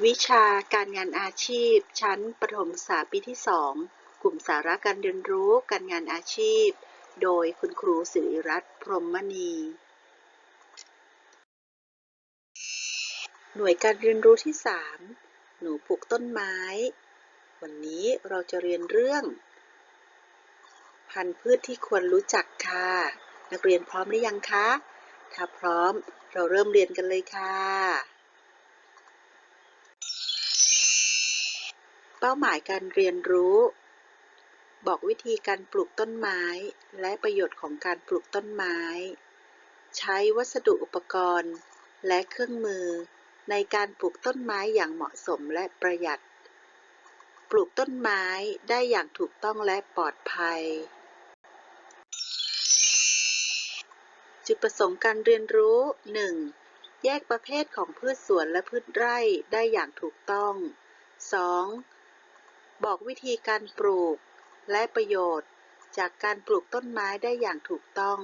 วิชาการงานอาชีพ ชั้นประถมศึกษาปีที่ 2 กลุ่มสาระการเรียนรู้การงานอาชีพ โดยคุณครูสิริรัตน์พรหมมณี หน่วยการเรียนรู้ที่ 3 หนูปลูกต้นไม้ วันนี้เราจะเรียนเรื่อง พันธุ์พืชที่ควรรู้จักค่ะ นักเรียนพร้อมหรือยังคะ ถ้าพร้อมเราเริ่มเรียนกันเลยค่ะ เป้าหมายการเรียนรู้ บอกวิธีการปลูกต้นไม้ และประโยชน์ของการปลูกต้นไม้ ใช้วัสดุอุปกรณ์ และเครื่องมือ ในการปลูกต้นไม้อย่างเหมาะสมและประหยัด ปลูกต้นไม้ได้อย่างถูกต้องและปลอดภัย จุดประสงค์การเรียนรู้ 1. แยกประเภทของพืชสวนและพืชไร่ได้อย่างถูกต้อง 2. บอกวิธีการปลูก และประโยชน์ จากการปลูกต้นไม้ได้อย่างถูกต้อง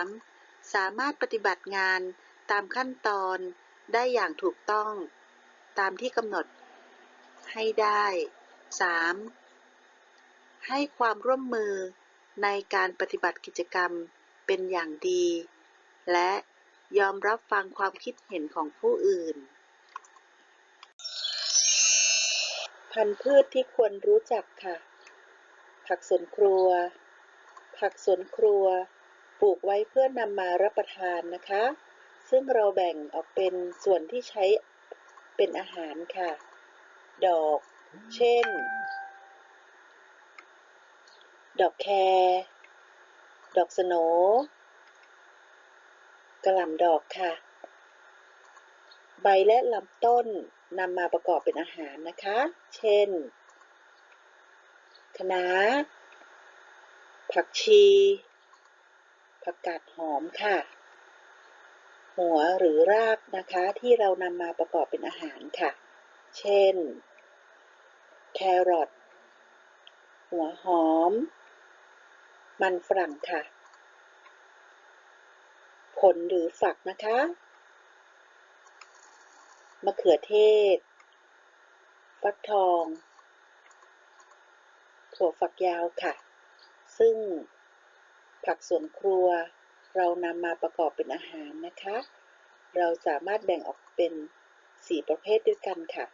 3. สามารถปฏิบัติงานตามขั้นตอนได้อย่างถูกต้อง ตามที่กำหนดให้ได้ 3. ให้ความร่วมมือในการปฏิบัติกิจกรรมเป็นอย่างดี และยอมรับฟังความคิดเห็นของผู้อื่น พันธุ์พืชที่ควรรู้จักค่ะ ผักสวนครัว ผักสวนครัว ปลูกไว้เพื่อนำมารับประทานนะคะ ซึ่งเราแบ่งออกเป็นส่วนที่ใช้เป็นอาหารค่ะ ดอก เช่น ดอกแครดอกสโนกระหล่ำดอกค่ะ ใบและลำต้น นำมาประกอบเป็นอาหารนะคะ เช่นคะน้าผักชี ผักกาดหอมค่ะ หัวหรือรากนะคะที่เรานำมาประกอบเป็นอาหารค่ะ เช่น แครอท หัวหอม มันฝรั่งค่ะ ผลหรือฝักนะคะ มะเขือเทศ ฟักทอง ถั่วฝักยาวค่ะ ซึ่งผักสวนครัว เรานำมาประกอบเป็นอาหารนะคะ เราสามารถแบ่งออกเป็น 4 ประเภทด้วยกันค่ะ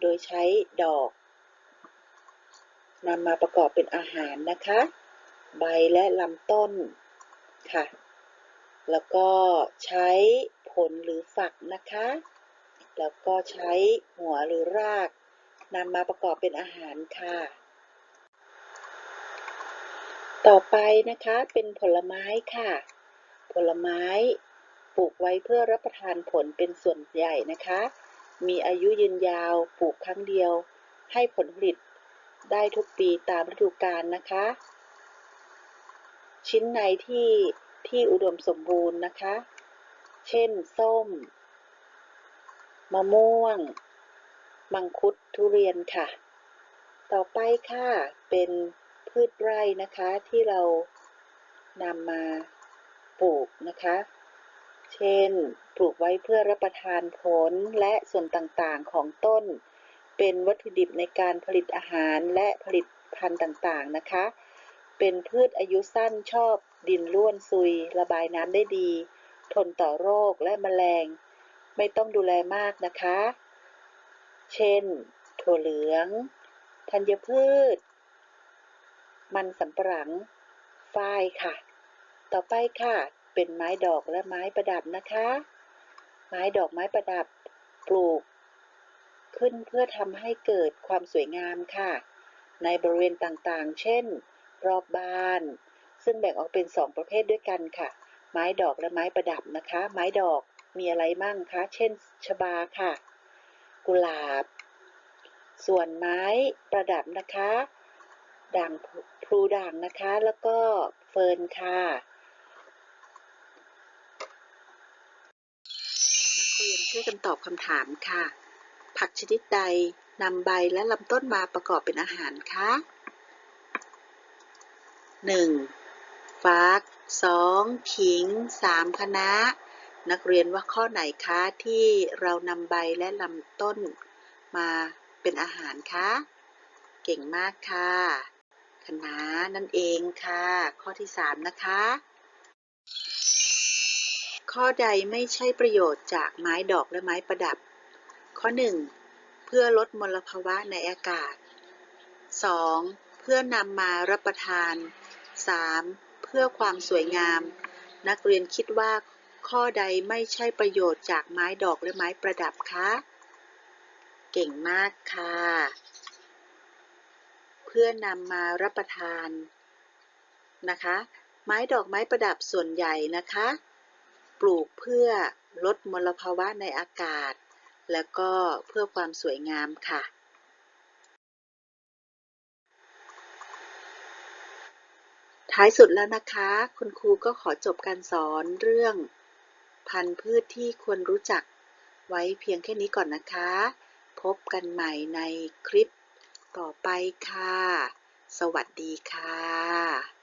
โดยใช้ดอกนำมาประกอบเป็นอาหารนะคะ ใบและลำต้นค่ะ แล้วก็ใช้ผลหรือฝักนะคะ แล้วก็ใช้หัวหรือรากนำมาประกอบเป็นอาหารค่ะ ต่อไปนะคะเป็นผลไม้ค่ะ ผลไม้ปลูกไว้เพื่อรับประทานผลเป็นส่วนใหญ่นะคะ มีอายุยืนยาวปลูกครั้งเดียว ให้ผลผลิตได้ทุกปีตามฤดูกาลนะคะ ชิ้นในที่ที่อุดมสมบูรณ์นะคะ เช่น ส้ม มะม่วง มังคุดทุเรียนค่ะ ต่อไปค่ะ เป็นพืชไร่นะคะที่เรานำมาปลูกนะคะ เช่น ปลูกไว้เพื่อรับประทานผลและส่วนต่างๆของต้น เป็นวัตถุดิบในการผลิตอาหารและผลิตภัณฑ์ต่างๆนะคะ เป็นพืชอายุสั้นชอบดินร่วนซุย ระบายน้ำได้ดี ทนต่อโรคและแมลง ไม่ต้องดูแลมากนะคะ เช่น ถั่วเหลือง ธัญพืช มันสำปะหลัง ฝ้ายค่ะ ต่อไปค่ะ เป็นไม้ดอกและไม้ประดับนะคะ ไม้ดอกไม้ประดับ ปลูก ขึ้นเพื่อทำให้เกิดความสวยงามค่ะ ในบริเวณต่างๆ เช่น รอบบ้าน ซึ่งแบ่งออกเป็น2ประเภทด้วยกันค่ะ ไม้ดอกและไม้ประดับนะคะ ไม้ดอก มีอะไรมั่งคะ เช่น ชบาค่ะ กุหลาบ ส่วนไม้ประดับนะคะ ด่างพลูด่างนะคะ แล้วก็เฟิร์นค่ะนักเรียนช่วยกันตอบคำถามค่ะ ผักชนิดใดนำใบและลำต้นมาประกอบเป็นอาหารคะ 1. ฟัก 2. ขิง 3. คะน้า นักเรียนว่าข้อไหนคะที่เรานำใบและลำต้นมาเป็นอาหารคะ เก่งมากค่ะคะน้านั่นเองค่ะ ข้อที่สามนะคะ ข้อใดไม่ใช่ประโยชน์จากไม้ดอกและไม้ประดับ ข้อ 1. เพื่อลดมลภาวะในอากาศ 2. เพื่อนำมารับประทาน 3. เพื่อความสวยงาม นักเรียนคิดว่า ข้อใดไม่ใช่ประโยชน์จากไม้ดอกและไม้ประดับคะ เก่งมากค่ะ เพื่อนำมารับประทานนะคะ ไม้ดอกไม้ประดับส่วนใหญ่นะคะ ปลูกเพื่อลดมลภาวะในอากาศ แล้วก็เพื่อความสวยงามค่ะท้ายสุดแล้วนะคะ คุณครูก็ขอจบการสอนเรื่อง พันธุ์พืชที่ควรรู้จัก ไว้เพียงแค่นี้ก่อนนะคะ พบกันใหม่ในคลิปต่อไปค่ะ สวัสดีค่ะ